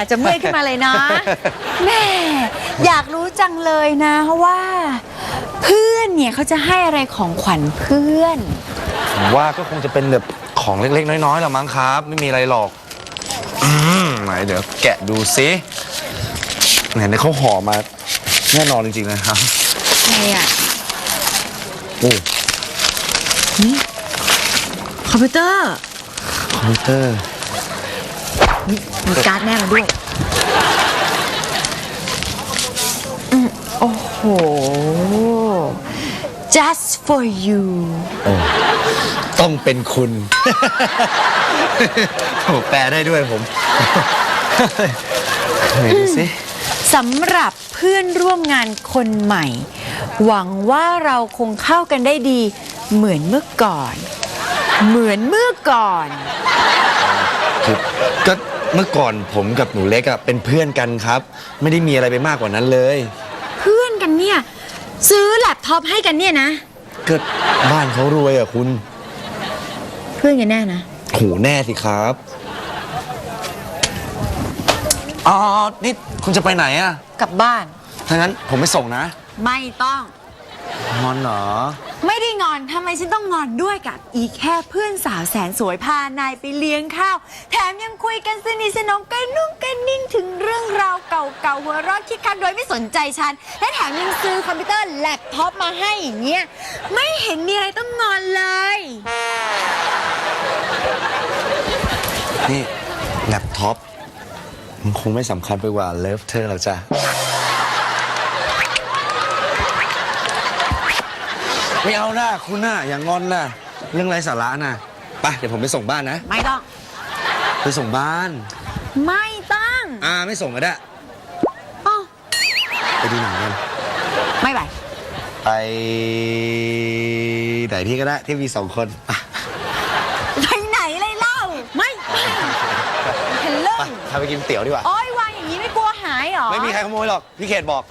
ากจะเมื่อยขึ้นมาเลยนะแม่อยากรู้จังเลยนะว่า เพื่อนเนี่ยเขาจะให้อะไรของขวัญเพื่อน ผมว่าก็คงจะเป็นแบบของเล็กๆ น้อยๆหรอมั้งครับ ไม่มีอะไรหรอก อืมไหนเดี๋ยวแกะดูซิไหนในเขาห่อมาแน่นอนจริงๆนะครับอะไรอะโอ้คอมพิวเตอร์คอมพิวเตอร์ มีการ์ดแม่มาด้วยอืมโอ้โห just for you โอ้ต้องเป็นคุณ โอ้แปลได้ด้วยผม ไหนดูสิ สำหรับเพื่อนร่วมงานคนใหม่ หวังว่าเราคงเข้ากันได้ดีเหมือนเมื่อก่อน เหมือนเมื่อก่อนคือก็ เมื่อก่อนผมกับหนูเล็กอะเป็นเพื่อนกันครับ ไม่ได้มีอะไรไปมากกว่านั้นเลยเพื่อนกันเนี่ย ซื้อแล็ปท็อปให้กันเนี่ยนะ ก็บ้านเขารวยอะคุณเพื่อนกันแน่นะ โหแน่สิครับอ๋อนี่คุณจะไปไหนอะกลับบ้าน ถ้างั้นผมไปส่งนะ ไม่ต้อง งอนเหรอ ไม่ได้งอนทำไมฉันต้องงอนด้วยกับอีแค่เพื่อนสาวแสนสวยพานายไปเลี้ยงข้าว แถมยังคุยกันสนิทสนมกันนุ่งกันนิ่งถึงเรื่องราวเก่าๆหัวเรอดคิดคันโดยไม่สนใจฉัน และแถมยังซื้อคอมพิวเตอร์แล็ปท็อปมาให้อย่างเงี้ยไม่เห็นมีอะไรต้องงอนเลย นี่แล็ปท็อปมันคงไม่สำคัญไปกว่าเลิฟเธอหรอกจ้ะ ไม่เอาหน้าคุณน่ะอย่างงอนน่ะเรื่องไร้สาระน่ะไปเดี๋ยวผมไปส่งบ้านนะ ไม่ต้อง ไปส่งบ้าน ไม่ต้องอ่าไม่ส่งก็ได้ อ้าวไปดูหนังกันไม่ไปไปไหนที่ก็ได้ที่มีสองคนอะไปไหนเลยเล่า ไม่ไปเห็นเรื่องไปพาไปกินเตี๋ยวดีกว่า โอ้ยวางอย่างนี้ไม่กลัวหายเหรอ ไม่มีใครขโมยหรอก พี่เขตบอก